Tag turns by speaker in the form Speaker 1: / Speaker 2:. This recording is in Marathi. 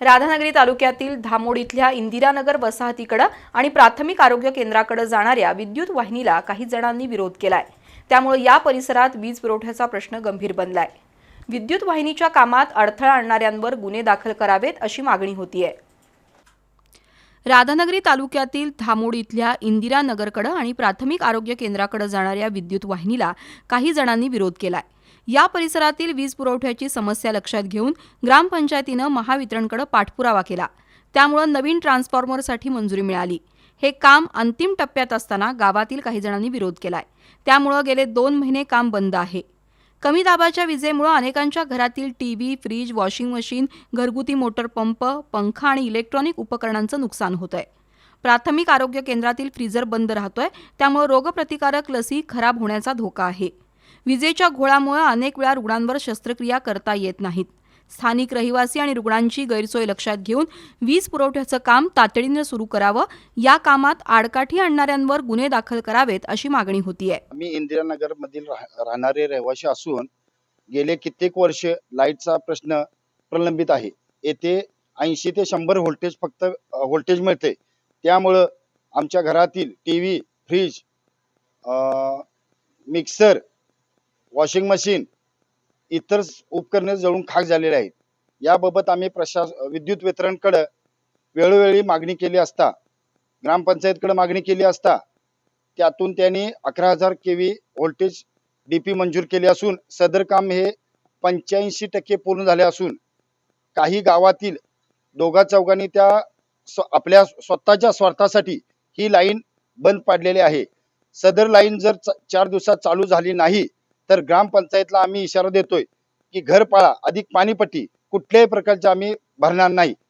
Speaker 1: राधानगरी तालुक्यातील धामोड इथल्या इंदिरानगर वसाहतीकडे आणि प्राथमिक आरोग्य केंद्राकडे जाणाऱ्या विद्युत वाहिनीला काही जणांनी विरोध केलाय. त्यामुळे या परिसरात वीज पुरवठ्याचा प्रश्न गंभीर बनलाय. विद्युत वाहिनीच्या कामात अडथळा आणणाऱ्यांवर गुन्हे दाखल करावेत अशी मागणी होतीये. राधानगरी तालुक्यातील धामोड इथल्या इंदिरानगरकडे आणि प्राथमिक आरोग्य केंद्राकडे जाणाऱ्या विद्युत वाहिनीला काही जणांनी विरोध केलाय. या परिसरातील वीज पुरवठ्याची समस्या लक्षात घेऊन ग्रामपंचायतीनं महावितरणकडे पाठपुरावा केला. त्यामुळे नवीन ट्रान्सफॉर्मरसाठी मंजुरी मिळाली. हे काम अंतिम टप्प्यात असताना गावातील काही जणांनी विरोध केलाय. त्यामुळं गेले दोन महिने काम बंद आहे. कमी दाबाच्या विजेमुळे अनेकांच्या घरातील टीव्ही फ्रीज वॉशिंग मशीन घरगुती मोटर पंप पंखा आणि इलेक्ट्रॉनिक उपकरणांचं नुकसान होत आहे प्राथमिक आरोग्य केंद्रातील फ्रीजर बंद राहतोय. त्यामुळे रोगप्रतिकारक लसी खराब होण्याचा धोका आहे. विजेच्या घोळामुळे अनेक वेळा रुग्णांवर शस्त्रक्रिया करता येत नाहीत. स्थानिक रहिवासी आणि रुग्णांची गैरसोय लक्षात घेऊन वीज पुरवठ्याचं काम तातडीनं सुरू करावं या कामात आडकाठी आणणाऱ्यांवर गुन्हे दाखल करावेत अशी मागणी होती
Speaker 2: आहे मी इंदिरानगर मधील राह- राहणारे रहिवासी असून गेले कित्येक वर्ष लाईटचा प्रश्न प्रलंबित आहे. येथे ऐंशी ते शंभर व्होल्टेज फक्त व्होल्टेज मिळते. त्यामुळं आमच्या घरातील TV fridge mixer washing machine इतर उपकरणे जळून खाक झालेले आहेत. याबाबत आम्ही प्रशास विद्युत वितरणकडे वेळोवेळी मागणी केली असता ग्रामपंचायतकडे मागणी केली असता त्यातून त्यांनी अकरा हजार K V voltage D P मंजूर केले असून सदर काम हे पंच्याऐंशी टक्के पूर्ण झाले असून काही गावातील दोघा चौघांनी त्या स्व- आपल्या स्वतःच्या स्वार्थासाठी ही लाईन बंद पाडलेली आहे. सदर लाईन जर च- चार दिवसात चालू झाली नाही तर ग्रामपंचायतला आम्ही इशारा देतोय की घरपाळा अधिक पाणीपट्टी कुठल्याही प्रकारची आम्ही भरणार नाही.